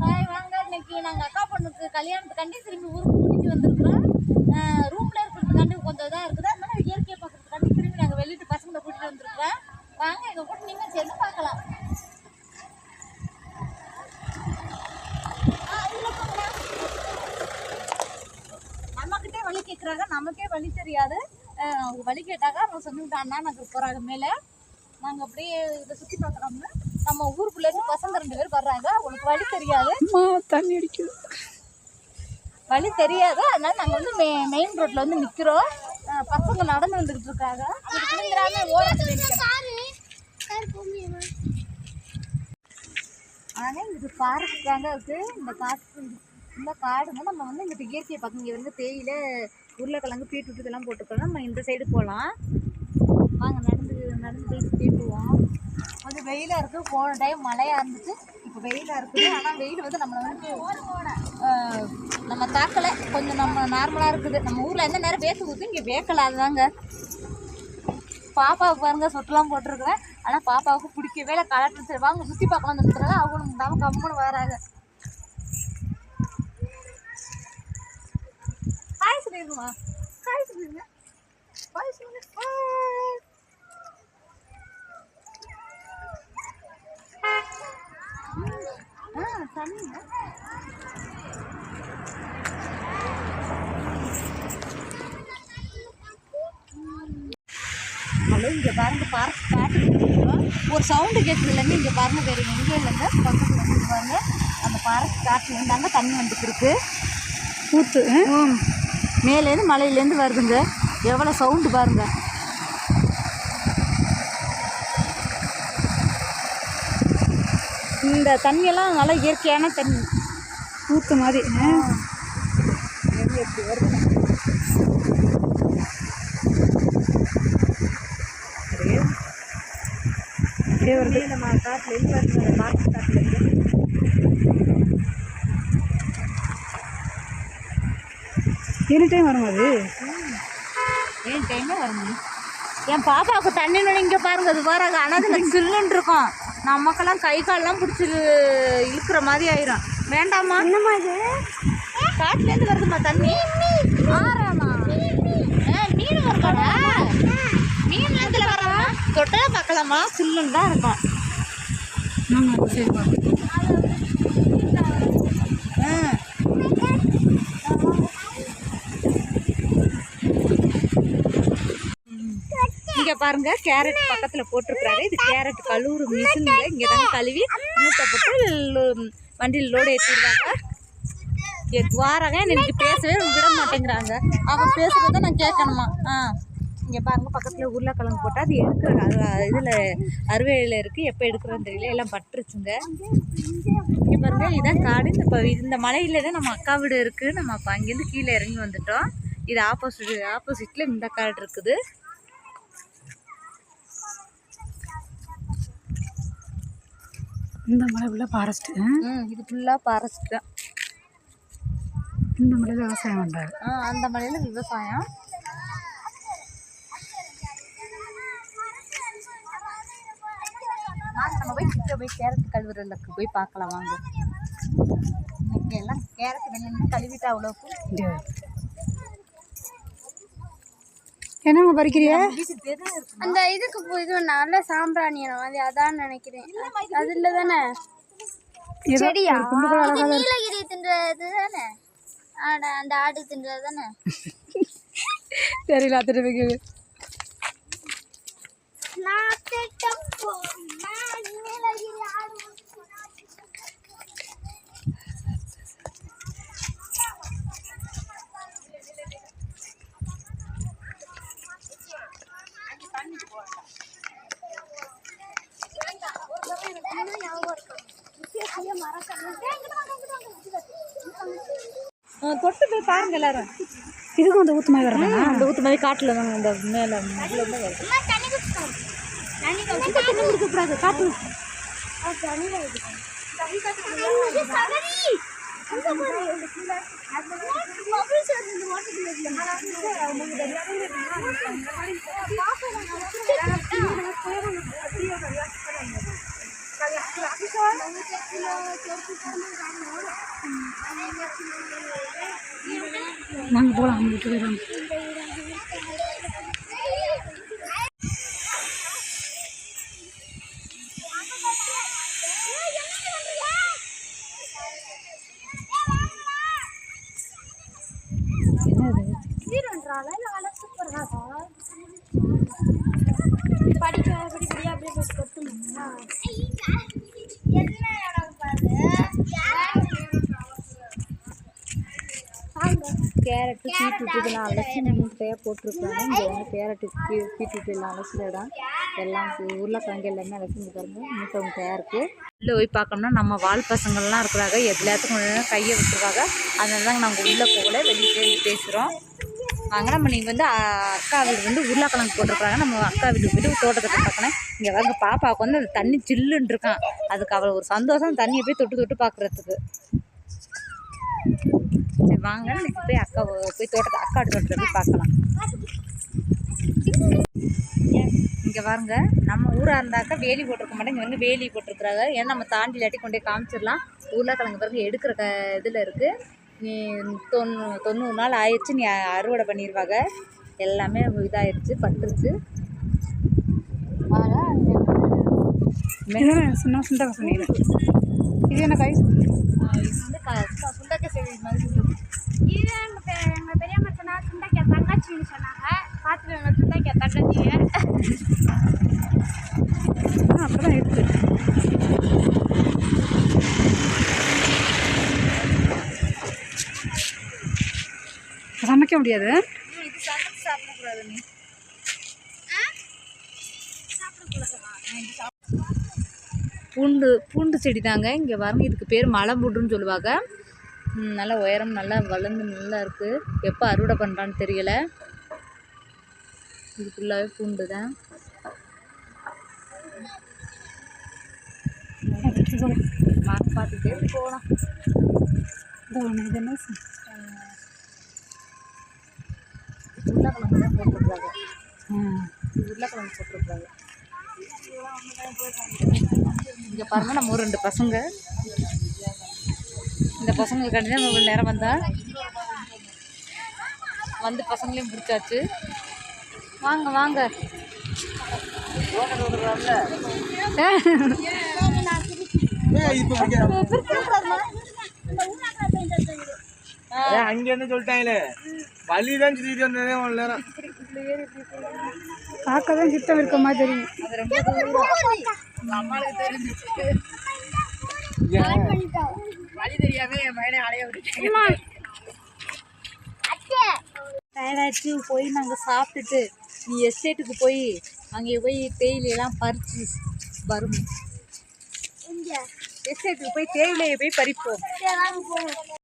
Hi வாங்க இன்னைக்கு நாங்கள் அக்கா பொண்ணுக்கு கல்யாணத்துக்காண்டி திரும்பி ஊருக்கு கூட்டிட்டு வந்திருக்கிறோம். ரூமில் இருக்கிறதுக்காண்டி கொஞ்சம் இதாக இருக்குது. அதனால இயற்கையை பார்க்கறதுக்காண்டி திரும்பி நாங்கள் வெளியிட்டு பசங்களை கூட்டிட்டு வந்திருக்கிறோம். வாங்க எங்கள் கூட நீங்கள் சேர்ந்து பார்க்கலாம். ஆ, நம்மக்கிட்டே வழி கேட்குறாங்க நமக்கே வழி தெரியாது. அவங்க வழி கேட்டாங்க அவங்க சொன்னிட்டு அண்ணா நகர் போகிறாங்க மேலே நாங்கள் அப்படியே இதை சுற்றி பார்க்குறோம்னு நம்ம ஊருக்குள்ளேருந்து பசங்க ரெண்டு பேர் வர்றாங்க. அவங்களுக்கு வழி தெரியாது. தண்ணி அடிக்குது. வழி தெரியாது. அதனால நாங்கள் வந்து மெ மெயின் ரோட்டில் வந்து நிற்கிறோம் பசங்க நடந்து வந்துக்கிட்டு இருக்காங்க. அதுக்கு ஆனால் இங்கிட்டு பார்க் தாங்க இருக்குது இந்த காற்று இந்த காடுங்க நம்ம வந்து இங்கிட்டு இயற்கையை பார்க்க இங்கே வந்து தேயிலை உருளைக்கிழங்கு பீட்ரூட் இதெல்லாம் போட்டுருக்கோம் நம்ம இந்த சைடு போகலாம் வாங்க நடந்து நடந்து போய் சுற்றி கொஞ்சம் வெயிலாக இருக்குது போன டைம் மழையாக இருந்துச்சு. இப்போ வெயிலாக இருக்குது. ஆனால் வெயில் வந்து நம்மளை வந்து நம்ம தாக்கலை. கொஞ்சம் நம்ம நார்மலாக இருக்குது. நம்ம ஊரில் எந்த நேரம் வேத்து ஊற்று இங்கே வேக்கலை அதுதாங்க. பாப்பாவுக்கு பாருங்க சொட்டெல்லாம் போட்டிருக்கிறேன். ஆனால் பாப்பாவுக்கு பிடிக்கவே இல்லை. கலெக்டர் வாங்க சுற்றி பார்க்கலாம். வந்துருக்குறாங்க அவங்களும் இல்லாமல் கம்முன்னு வராங்க. ஹாய் சொல்லிடுமா ஹாய் சொல்லுங்க ஹாய் சொல்லுங்க ஹாய் ஆ தண்ணிங்க ஹலோ இங்கே பாருங்க பார்க் காட்டு ஒரு சவுண்டு கேட்குது இல்லைங்க இங்கே பாருங்க வேறு எங்கே இல்லைங்க. பக்கத்தில் வந்து பாருங்க அந்த பார்க் காட்டில் இருந்தாங்க தண்ணி வந்துட்டு இருக்கு ம். மேலேருந்து மலையிலேருந்து வருதுங்க. எவ்வளோ சவுண்டு பாருங்க. இந்த தண்ணியெல்லாம் நல்லா இயற்கையான தண்ணி. ஊத்து மாதிரி. ஆ. எங்க எப்படி வருது. அப்படியே வருது. நம்ம காட்டிலேருந்து வருது அந்த பார்க் எனி டைம் வரும் அது. ஏன் டைமே வரணும் என் பாப்பாவுக்கு தண்ணி இங்கே பாருங்க அது பாருங்க ஆனால் அதில் சில்லுன்னு இருக்கும். நமக்கெல்லாம் கை கால்லாம் பிடிச்சி இழுக்கிற மாதிரி ஆயிரும். வேண்டாமா என்னம்மா இது? காட்டுலேருந்து வருதுமா தண்ணி. ஆறாமா? மீன் வருமாடா மீன் எதுல வரமா தொட்டா பார்க்கலாமா? சில்லுன்னு தான் இருக்கும். அந்த சைடு இங்க பாருங்க கேரட் பக்கத்துல போட்டிருக்காரு இது கேரட் கழுவுற மிஷினுங்க இங்க தாங்க கழுவி மூட்டை போட்டு வண்டியில் லோடு ஏற்றிடுவாங்க துவாரங்க எனக்கு பேசவே விட மாட்டேங்கிறாங்க. அவன் பேசுறத நான் கேட்கணுமா? ஆ. இங்கே பாருங்க பக்கத்தில் உருளைக்கிழங்கு போட்டால் அது எடுக்கிற இதில் அறுவையில் இருக்குது எப்போ எடுக்கிறோன்னு தெரியல. எல்லாம் பட்டுருச்சுங்க. இங்கே பாருங்க இதான் காடு. இந்த ப- இந்த மலையில் தான் நம்ம அக்கா வீடு இருக்குது நம்ம அப்போ அங்கேருந்து கீழே இறங்கி வந்துட்டோம். இது ஆப்போசிட் ஆப்போசிட்டில் இந்த காடு இருக்குது. இந்த மலை உள்ள ஃபாரஸ்ட்டு இது ஃபுல்லாக ஃபாரஸ்ட் தான் இந்த மலையில் விவசாயம் பண்ணுறாரு ஆ அந்த மலையில் விவசாயம். நம்ம போய் கிட்ட போய் கேரட் கழுவுறதுக்கு போய் பார்க்கலாம் வாங்க. எல்லாம் கேரட் வெள்ளம் கழுவிட்டு அவ்வளோக்கு என்னம்மா பறிக்கிறியா? அந்த இதுக்கு இது நல்ல சாம்பிராணியம் அது அதான் நினைக்கிறேன். அது இல்ல தானே செடியா நீலகிரி தின்றது தானே ஆட அந்த ஆடு தின்றது தானே தெரியல அத்தனை வைக்கிறது தொட்டு போய் பாருங்க எல்லாரும் இதுக்கும் அந்த ஊத்து மாதிரி வர்றதா அந்த ஊத்து மாதிரி காட்டில் தாங்க அந்த மேலே தண்ணி குடிக்கக்கூடாது காட்டு நாங்கள் போகலாம் அவங்க வீட்டு போயிடுவோம் படிக்க படிப்படியா அப்படியே கொட்டுமா? என்ன இடம் பாரு கேரட்டு பீட்ரூட் இதெல்லாம் அலசி மூட்டையாக போட்டிருக்காங்க இங்கே வந்து கேரட்டு பீ பீட்ரூட் எல்லாம் அலசின இடம் எல்லாம் உருளைக்கிழங்கு எல்லாமே அலசி இங்கே பாருங்க. மூட்டை மூட்டையாக இருக்குது உள்ளே போய் பார்க்கணும்னா நம்ம வால் பசங்கள்லாம் இருக்கிறாங்க. எல்லாத்துக்கும் கையை விட்டுருவாங்க அதனால தான் நாங்கள் உள்ளே போகல. வெளியே போய் பேசுகிறோம் வாங்க நம்ம நீங்கள் வந்து அக்கா வீடு வந்து உருளைக்கிழங்கு போட்டிருக்காங்க நம்ம அக்கா வீட்டுக்கு போயிட்டு தோட்டத்தை பார்க்கணும் இங்கே வந்து பாப்பாவுக்கு வந்து அந்த தண்ணி இருக்கான். அதுக்கு அவள் ஒரு சந்தோஷம். தண்ணியை போய் தொட்டு தொட்டு பார்க்குறதுக்கு சரி வாங்க. இன்னைக்கு போய் அக்கா போய் தோட்டத்தை அக்கா தோட்டத்தை போய் பார்க்கலாம். இங்கே பாருங்க நம்ம ஊராக இருந்தாக்கா வேலி போட்டிருக்க மாட்டேன். இங்கே வந்து வேலி போட்டிருக்கிறாங்க. ஏன்னா நம்ம தாண்டி இல்லாட்டி கொண்டு போய் காமிச்சிடலாம். உருளைக்கிழங்கு பாருங்க எடுக்கிற க இதில் இருக்குது நீ தொண்ணூ தொண்ணூறு நாள் ஆயிடுச்சு. நீ அறுவடை பண்ணிடுவாங்க எல்லாமே இதாயிருச்சு பட்டுருச்சு. சொன்னால் சுண்டக்காய் சொன்னீங்க? இது என்ன காய்? இது வந்து செடி மாதிரி இருக்குது. இது எங்க பெ- எங்க பெரியம்மா சொன்னா சுண்டைக்காய் தங்கச்சின்னு சொன்னாங்க. பார்த்துக்கோங்க சுண்டைக்காய் தங்கச்சிங்க ஆ அப்போ தான் இருக்குது சமைக்க முடியாது? இது சமைச்சு சாப்பிடக்கூடாது நீ. பூண்டு பூண்டு செடி தாங்க. இங்கே பாருங்க இதுக்கு பேர் மலைம்பூண்டுன்னு சொல்லுவாங்க. ம், நல்லா உயரம் நல்லா வளர்ந்து நல்லா இருக்குது எப்போ அறுவடை பண்ணுறான்னு தெரியல. இது ஃபுல்லாகவே பூண்டு தான். பார்த்து பார்த்துட்டே போகலாம் உருளைக்கிழங்கு தான் போட்டுருக்காங்க. உருளைக்கிழங்கு போட்டிருக்காங்க. இங்கே பாருங்க நம்ம ஒரு ரெண்டு பசங்க. பசங்களுக்காண்டி தான் இவ்வளோ நேரம் வந்தா. வந்து பசங்களையும் பிடிச்சாச்சு. வாங்க வாங்க. அங்க இருந்து சொல்லிட்டாங்களே? வழிதான் சுத்திட்டு வந்ததே ஒரு நேரம். பார்க்க தான் சித்தம் இருக்க மாதிரி. தெரியும் அது ரொம்ப தெரியாம என் அலைய விட்டுட்டேன். டயர்டாச்சு போய் நாங்கள் சாப்பிட்டுட்டு நீ எஸ்டேட்டுக்கு போய் அங்கே போய் தேயிலையெல்லாம் பறிச்சு வரும். எஸ்டேட்டுக்கு போய் தேயிலையை போய் பறிப்போம்.